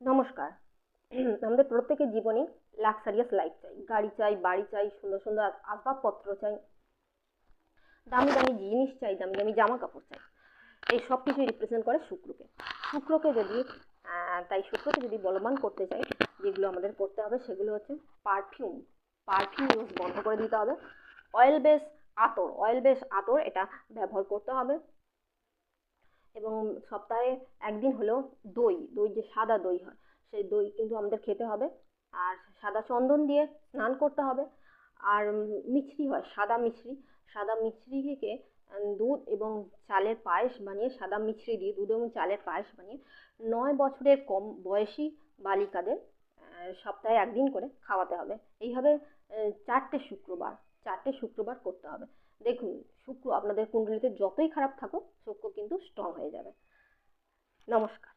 নমস্কার। আমাদের প্রত্যেকের জীবনে লাক্সারিয়াস লাইফ চাই। গাড়ি চাই, বাড়ি চাই, সুন্দর সুন্দর আসবাবপত্র চাই, দামি দামি জিনিস চাই, দামি দামি জামা কাপড় চাই। এই সব কিছুই রিপ্রেজেন্ট করে শুক্রকে। শুক্রকে যদি তাই শুক্রকে যদি বলবান করতে চাই, যেগুলো আমাদের করতে হবে, সেগুলো হচ্ছে পারফিউম পারফিউম ইউজ বন্ধ করে দিতে হবে। অয়েল বেস আতর। অয়েল বেস আতর এটা ব্যবহার করতে হবে। এবং সপ্তাহে একদিন হলেও দই দই যে সাদা দই হয়, সেই দই কিন্তু আমাদের খেতে হবে। আর সাদা চন্দন দিয়ে স্নান করতে হবে। আর মিছরি হয়, সাদা মিছরি। সাদা মিছরিকে থেকে দুধ এবং চালের পায়েস বানিয়ে, সাদা মিছরি দিয়ে দুধ এবং চালের পায়েস বানিয়ে নয় বছরের কম বয়সী বালিকাদের সপ্তাহে একদিন করে খাওয়াতে হবে। এইভাবে চারটে শুক্রবার চারটে শুক্রবার করতে হবে। দেখুন, শুক্র আপনাদের কুণ্ডলিতে যতই খারাপ থাকুক, শুক্র কিন্তু স্ট্রং হয়ে যাবে। নমস্কার।